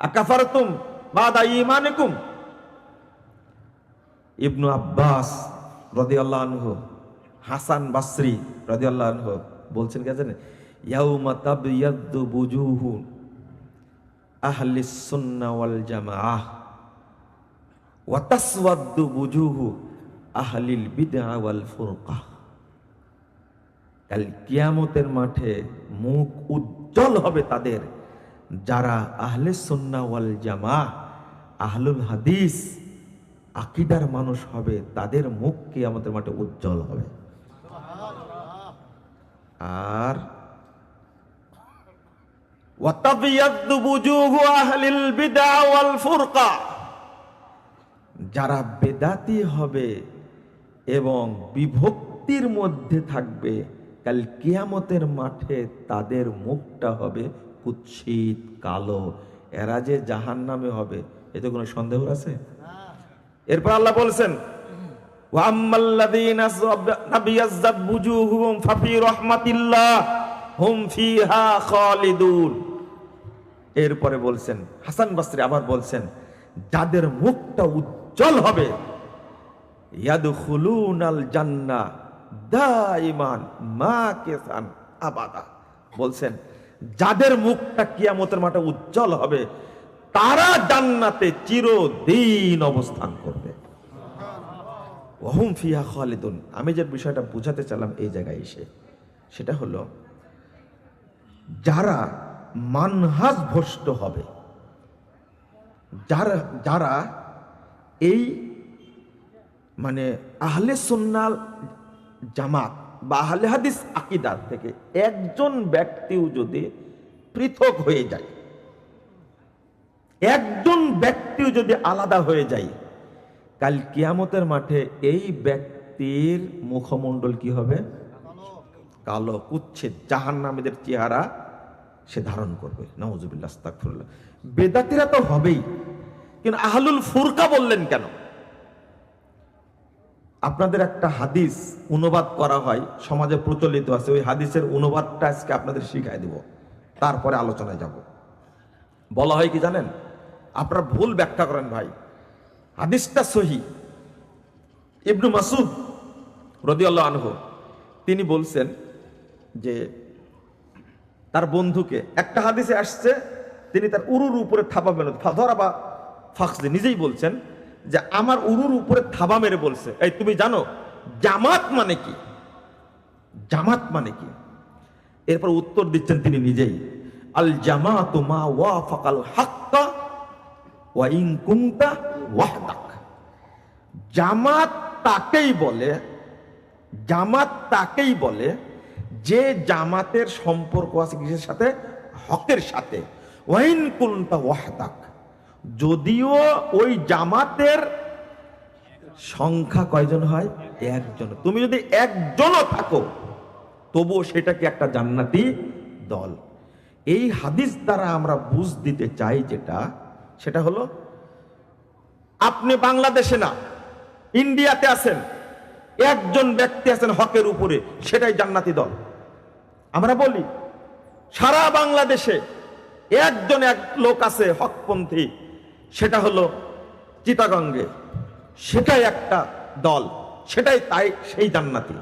আকাফারতুম বাদা ঈমানিকুম ইবনু আব্বাস রাদিয়াল্লাহু আনহু হাসান বাসরি রাদিয়াল্লাহু আনহু বলছেন কে জানেন ইয়াউমা তাবিয়াদ্দু বুজুহু আহলিস সুন্নাহ ওয়াল জামাআহ ওয়া তাসওয়াদ্দু বুজুহু আহলিল বিদআ ওয়াল ফুরকাহ কাল কিয়ামতের মাঠে মুখ উজ্জ্বল হবে তাদের। যারা আহলে ওয়াল জামা আহলুল হাদিস আকিদার মানুষ হবে তাদের মুখ কিয়ামতের মাঠে উজ্জ্বল হবে? আর যারা বেদাতি হবে এবং বিভক্তির মধ্যে থাকবে কাল কিয়ামতের মাঠে তাদের মুখটা হবে কুৎসিত, কালো, এরা যে জাহান নামে হবে, এতে কোনো সন্দেহ আছে? এরপর আল্লাহ বলছেন এরপরে বলছেন, হাসান বাসরি আবার বলছেন, যাদের মুখটা উজ্জ্বল হবে দাইমান মা বলছেন যাদের মুখটা কিয়ামতের মাঠে উজ্জ্বল হবে, তারা জান্নাতে চিরদিন অবস্থান করবে। খালিদুন। আমি যে বিষয়টা বোঝাতে চালাম এই জায়গায় এসে, সেটা হলো, যারা মানহাজ ভ্রষ্ট হবে, যারা যারা এই মানে আহলে সুন্নাল জামাত বা আহলে হাদিস আকিদার থেকে একজন ব্যক্তিও যদি পৃথক হয়ে যায়, একজন ব্যক্তিও যদি আলাদা হয়ে যায়, কাল কিয়ামতের মাঠে এই ব্যক্তির মুখমণ্ডল কি হবে? কালো কুচ্ছেদ জাহান নামীদের চেহারা সে ধারণ করবে। নওয়াজুবিল্লাহ বেদাতিরা তো হবেই, কিন্তু আহলুল ফুরকা বললেন কেন? আপনাদের একটা হাদিস অনুবাদ করা হয়, সমাজে প্রচলিত আছে, ওই হাদিসের অনুবাদটা আজকে আপনাদের শিখাই দিব। তারপরে আলোচনায় যাব। বলা হয় কি জানেন? আপনারা ভুল ব্যাখ্যা করেন ভাই। হাদিসটা সহি। ইবনু মাসুদ রদিয়াল্লাহ আনহু, তিনি বলছেন যে তার বন্ধুকে, একটা হাদিসে আসছে, তিনি তার উরুর উপরে থাবা মেরে ধরা বা ফাঁকসে নিজেই বলছেন যে আমার উরুর উপরে থাবা মেরে বলছে। এই, তুমি জানো, জামাত মানে কি? জামাত মানে কি? এরপর উত্তর দিচ্ছেন তিনি নিজেই। আল জামাত মা ওয়া ফাকাল হাক্কা ওয়া ইন কুনতা ওয়াহদাক। জামাত তাকেই বলে, জামাত তাকেই বলে যে জামাতের সম্পর্ক আছে কিসের সাথে? হকের সাথে। ওয়াইন কুলতা ওয়াহদাক। যদিও ওই জামাতের সংখ্যা কয়জন হয়? একজন। তুমি যদি একজনও থাকো, তবুও সেটাকে একটা জান্নাতি দল। এই হাদিস দ্বারা আমরা বুঝ দিতে চাই যেটা, সেটা হলো, আপনি বাংলাদেশে না, ইন্ডিয়াতে আছেন, একজন ব্যক্তি আছেন হকের উপরে, সেটাই জান্নাতি দল। আমরা বলি, সারা বাংলাদেশে একজন এক লোক আছে হকপন্থী। সেটা হলো চিতাগঙ্গে। সেটাই একটা দল, সেটাই তাই সেই জান্নাতি।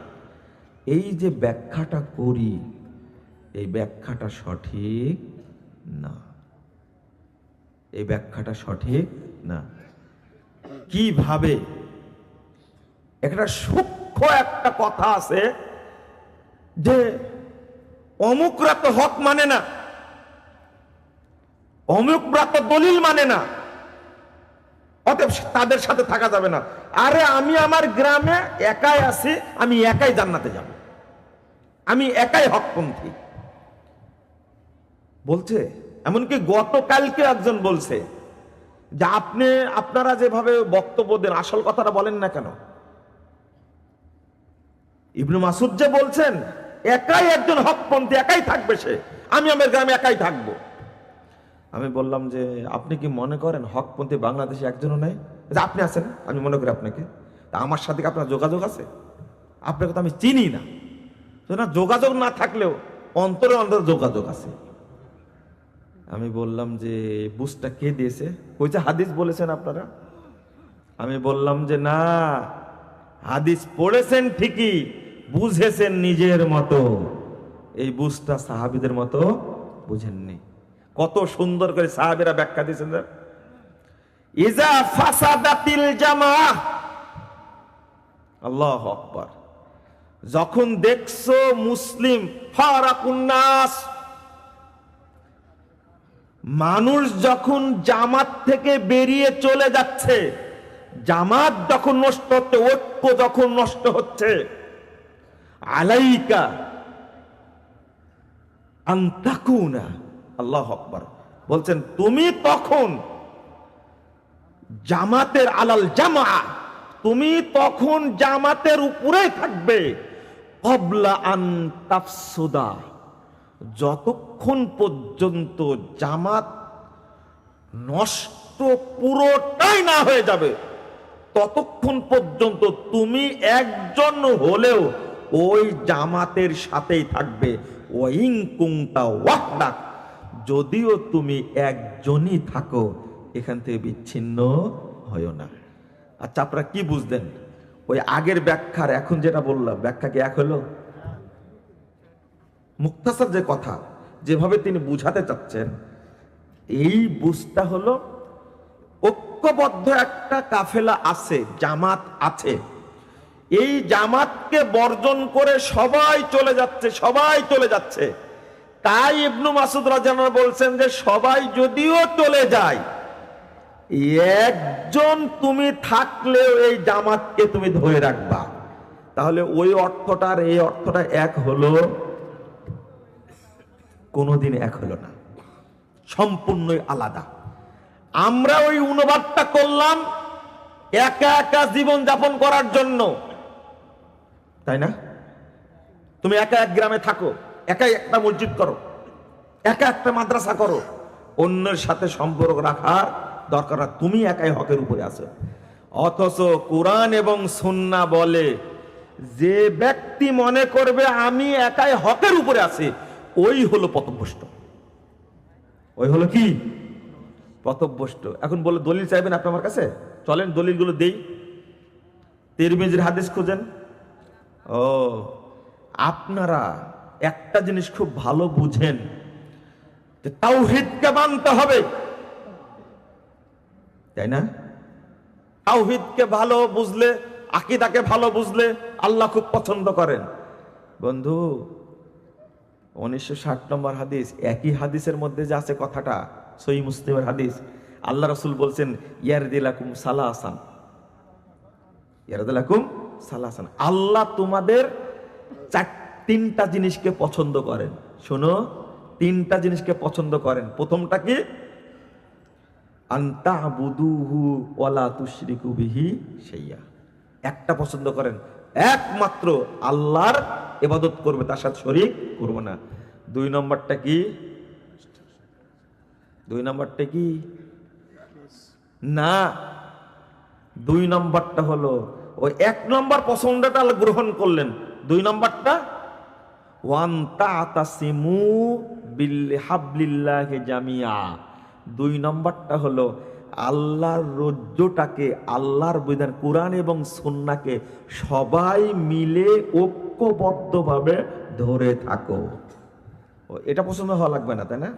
এই যে ব্যাখ্যাটা করি, এই ব্যাখ্যাটা সঠিক না? এই ব্যাখ্যাটা সঠিক না? কীভাবে? একটা সূক্ষ্ম একটা কথা আছে যে অমুকরা তো হক মানে না অমুকরা তো দলিল মানে না। অতএব তাদের সাথে থাকা যাবে না। আরে আমি আমার গ্রামে একাই আছি, আমি একাই জান্নাতে যাব। আমি একাই হকপন্থী। বলছে, এমনকি গতকালকে একজন বলছে যে আপনি, আপনারা যেভাবে বক্তব্য দেন, আসল কথাটা বলেন না কেন? ইবনু মাসুদ যে বলছেন, একাই একজন হকপন্থী, একাই থাকবে সে। আমি আমার গ্রামে একাই থাকব। আমি বললাম যে, আপনি কি মনে করেন হকপন্থী বাংলাদেশে একজনও নেই? যে, আপনি আছেন, আমি মনে করি আপনাকে। তা আমার সাথে আপনার যোগাযোগ আছে? আপনাকে তো আমি চিনি না। না, যোগাযোগ না থাকলেও অন্তরে অন্তরে যোগাযোগ আছে। আমি বললাম যে, বুঝটা কে দিয়েছে? কইছে হাদিস বলেছেন আপনারা? আমি বললাম যে, না, হাদিস পড়েছেন ঠিকই, বুঝেছেন নিজের মতো। এই বুঝটা সাহাবিদের মতো বুঝেননি। কত সুন্দর করে সাহাবিরা ব্যাখ্যা দিয়েছেন। ইজা ফাসাদাতিল জামা আল্লাহ আকবার। যখন দেখছ মুসলিম ফারাকুন্নাস মানুষ যখন জামাত থেকে বেরিয়ে চলে যাচ্ছে, জামাত যখন নষ্ট হচ্ছে, ঐক্য যখন নষ্ট হচ্ছে, আলাইকা আন্তাকুনা আল্লাহ আকবার। বলছেন, তুমি তখন জামাতের আলাল জামা তুমি তখন জামাতের উপরে থাকবে যতক্ষণ পর্যন্ত জামাত নষ্ট পুরোটাই না হয়ে যাবে, ততক্ষণ পর্যন্ত তুমি একজন হলেও ওই জামাতের সাথেই থাকবে। ওয়াইং কুংতা ওয়াহদাক যদিও তুমি একজনই থাকো, এখান থেকে বিচ্ছিন্ন হয় না। আচ্ছা আপনারা কি বুঝলেন? ওই আগের ব্যাখ্যার, এখন যেটা বললাম, ব্যাখ্যা কি এক হলো? মুক্তাসার যে কথা, যেভাবে তিনি বুঝাতে চাচ্ছেন, এই বুঝটা হলো, ঐক্যবদ্ধ একটা কাফেলা আছে, জামাত আছে। এই জামাতকে বর্জন করে সবাই চলে যাচ্ছে, সবাই চলে যাচ্ছে। তাই ইবনু মাসুদ রাজানা বলছেন যে সবাই যদিও চলে যায়, একজন তুমি থাকলেও এই জামাতকে তুমি ধরে রাখবা। তাহলে ওই অর্থটা আর এই অর্থটা এক হলো, কোনোদিন এক হলো না, সম্পূর্ণই আলাদা। আমরা ওই অনুবাদটা করলাম একা একা জীবন যাপন করার জন্য। তাই না? তুমি একা এক গ্রামে থাকো। একাই একটা মসজিদ করো, একা একটা মাদ্রাসা করো, অন্যের সাথে সম্পর্ক রাখার দরকার। তুমি একাই হকের উপরে আছো। অথচ কোরআন এবং সুন্না বলে, যে ব্যক্তি মনে করবে আমি একাই হকের উপরে আছি, ওই হলো পথভ্রষ্ট। ওই হলো কি? পথভ্রষ্ট। এখন বলে, দলিল চাইবেন আপনি আমার কাছে? চলেন, দলিলগুলো দেই। তিরমিজির হাদিস খুঁজেন। ও, আপনারা একটা জিনিস খুব ভালো বুঝেন, যে তাওহিদকে মানতে হবে। তাই না? তাওহিদকে ভালো বুঝলে, আকিদাকে ভালো বুঝলে আল্লাহ খুব পছন্দ করেন। বন্ধু, উনিশশো ষাট নম্বর হাদিস, একই হাদিসের মধ্যে যে আছে কথাটা সই মুসলিমের হাদিস, আল্লাহ রসুল বলছেন, ইয়ারদিলাকুম সালা আসান ইয়ারদিলাকুম আসান আল্লাহ তোমাদের চার তিনটা জিনিসকে পছন্দ করেন। শোনো, তিনটা জিনিসকে পছন্দ করেন। প্রথমটা কি? সেইয়া একটা পছন্দ করেন। একমাত্র আল্লাহর এবাদত করবে, তার সাথে শরিক করব না। দুই নম্বরটা কি? দুই নম্বরটা কি? না। দুই নম্বরটা হলো, ওই এক নম্বর পছন্দটা গ্রহণ করলেন। দুই নম্বরটা ওয়ান তাসিমু বিল্লি হাবলিল্লাহি জামিয়া। দুই নম্বরটা হলো, আল্লাহর রজ্জটাকে, আল্লাহর বিধান, কোরআন এবং সন্নাকে সবাই মিলে ঐক্যবদ্ধভাবে ধরে থাকো। এটা পছন্দ হওয়া লাগবে না, তাই না?